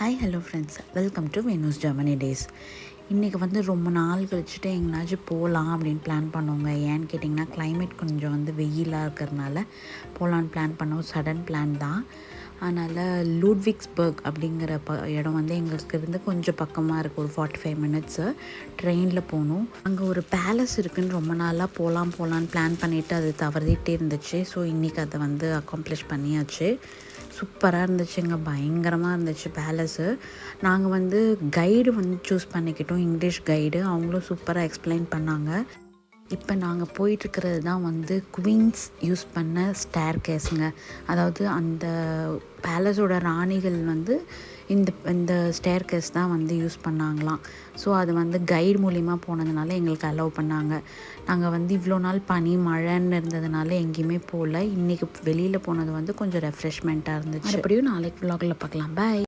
Hi hello friends welcome to Venus Germany days இன்றைக்கி வந்து ரொம்ப நாள் கழிச்சுட்டு எங்கேனாச்சும் போகலாம் அப்படின்னு பிளான் பண்ணுவோங்க. ஏன்னு கேட்டிங்கன்னா கிளைமேட் கொஞ்சம் வந்து வெயிலாக இருக்கிறதுனால போகலான்னு பிளான் பண்ணோம். சடன் பிளான் தான். அதனால் லூட்விக்ஸ்பர்க் அப்படிங்கிற ப இடம் வந்து எங்களுக்கு இருந்து கொஞ்சம் பக்கமாக இருக்குது ஒரு ஃபார்ட்டி ஃபைவ் மினிட்ஸு ட்ரெயினில் போகணும் அங்கே ஒரு பேலஸ் இருக்குதுன்னு ரொம்ப நாளாக போகலாம் போகலான்னு பிளான் பண்ணிவிட்டு அது தவறிட்டே இருந்துச்சு. ஸோ இன்றைக்கி அதை வந்து அக்காம்ப்ளிஷ் பண்ணியாச்சு. சூப்பராக இருந்துச்சுங்க. பயங்கரமாக இருந்துச்சு பேலஸு நாங்கள் வந்து கைடு வந்து சூஸ் பண்ணிக்கிட்டோம். இங்கிலீஷ் கைடு அவங்களும் சூப்பராக எக்ஸ்பிளைன் பண்ணாங்க. இப்போ நாங்கள் போயிட்டுருக்கிறது தான் வந்து குவீன்ஸ் யூஸ் பண்ண ஸ்டேர் கேஸுங்க அதாவது அந்த பேலஸோட ராணிகள் வந்து இந்த இந்த ஸ்டேர் கேஸ் தான் வந்து யூஸ் பண்ணாங்களாம். ஸோ அது வந்து கைடு மூலிமா போனதுனால எங்களுக்கு அலோவ் பண்ணாங்க. நாங்கள் வந்து இவ்வளோ நாள் பனி மழைன்னு இருந்ததுனால எங்கேயுமே போகல இன்றைக்கி வெளியில் போனது வந்து கொஞ்சம் ரெஃப்ரெஷ்மெண்ட்டாக இருந்துச்சு. அப்படியும் நாளைக்கு vlogல பார்க்கலாம் பாய்